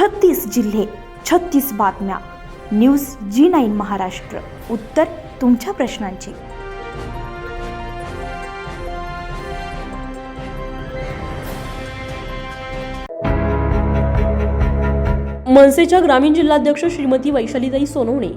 छत्तीस जिल्हे छत्तीस बातम्या. News G nine Maharashtra. उत्तर तुमच्या प्रश्नांची. मनसेच्या ग्रामीण जिल्हाध्यक्ष श्रीमती वैशालीताई सोनवणे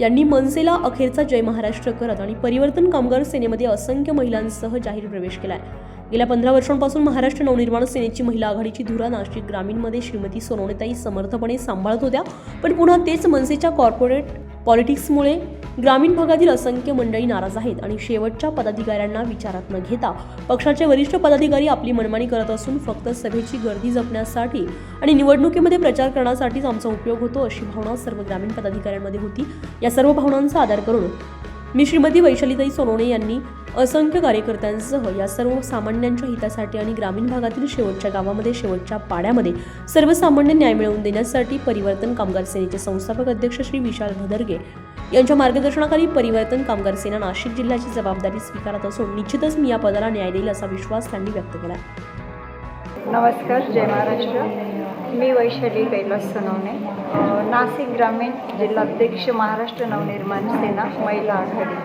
यांनी मनसेला अखेरचा जय महाराष्ट्र करत आणि परिवर्तन कामगार सेनेमध्ये असंख्य महिलांसह जाहीर प्रवेश केला आहे गेल्या पंधरा वर्षांपासून महाराष्ट्र नवनिर्माण सेनेची महिला आघाडीची धुरा नाशिक ग्रामीणमध्ये श्रीमती सोनवणेताई समर्थपणे सांभाळत होत्या. पण पुन्हा तेच मनसेच्या कॉर्पोरेट पॉलिटिक्समुळे ग्रामीण भागातील असंख्य मंडळी नाराज आहेत आणि शेवटच्या पदाधिकाऱ्यांना विचारात न घेता पक्षाचे वरिष्ठ पदाधिकारी आपली मनमानी करत असून फक्त सभेची गर्दी जपण्यासाठी आणि निवडणुकीमध्ये प्रचार करण्यासाठीच आमचा उपयोग होतो अशी भावना सर्व ग्रामीण पदाधिकाऱ्यांमध्ये होती. या सर्व भावनांचा आधार करून मी श्रीमती वैशालीताई सोनवणे यांनी असंख्य कार्यकर्त्यांसह या सर्व सामान्यांच्या हितासाठी आणि ग्रामीण भागातील शेवटच्या गावामध्ये शेवटच्या पाड्यामध्ये सर्वसामान्य न्याय मिळवून देण्यासाठी परिवर्तन कामगार सेनेचे संस्थापक अध्यक्ष श्री विशाल भदरगे यांच्या मार्गदर्शनाखाली परिवर्तन कामगार सेना नाशिक जिल्ह्याची जबाबदारी स्वीकारत असून निश्चितच मी या पदाला न्याय देईल असा विश्वास त्यांनी व्यक्त केला. नमस्कार जय महाराष्ट्र. मी वैशाली कैलास सोनवणे. नाशिक ग्रामीण जिल्हाध्यक्ष महाराष्ट्र नवनिर्माण सेना महिला आघाडी.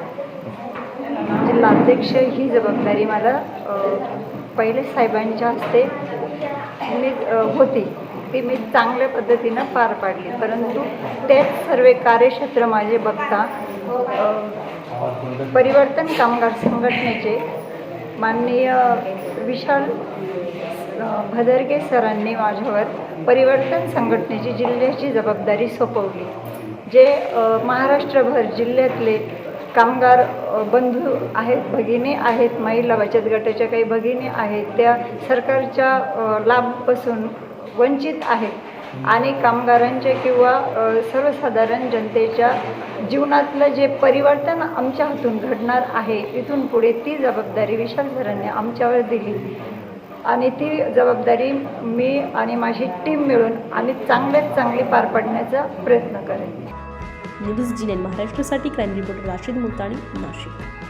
जिल्हाध्यक्ष ही जबाबदारी मला पहिले साहेबांच्या हस्ते मी होती. ती मी चांगल्या पद्धतीनं पार पाडली. परंतु तेच सर्व कार्यक्षेत्र माझे बघता परिवर्तन कामगार संघटनेचे माननीय विशाल भदरगे सरांनी माझ्यावर परिवर्तन संघटनेची जिल्ह्याची जबाबदारी सोपवली. जे महाराष्ट्रभर जिल्ह्यातले कामगार बंधू आहेत भगिनी आहेत महिला बचत गटाच्या काही भगिनी आहेत त्या सरकारच्या लाभपासून वंचित आहेत. आणि कामगारांच्या किंवा सर्वसाधारण जनतेच्या जीवनातलं जे परिवर्तन आमच्या हातून घडणार आहे इथून पुढे ती जबाबदारी विशाल सरांनी आमच्यावर दिली. आणि ती जबाबदारी मी आणि माझी टीम मिळून आम्ही चांगल्यात चांगली पार पाडण्याचा प्रयत्न करेन. न्यूज जी महाराष्ट्रासाठी क्राईम रिपोर्टर राशीद मुलतानी नाशिक.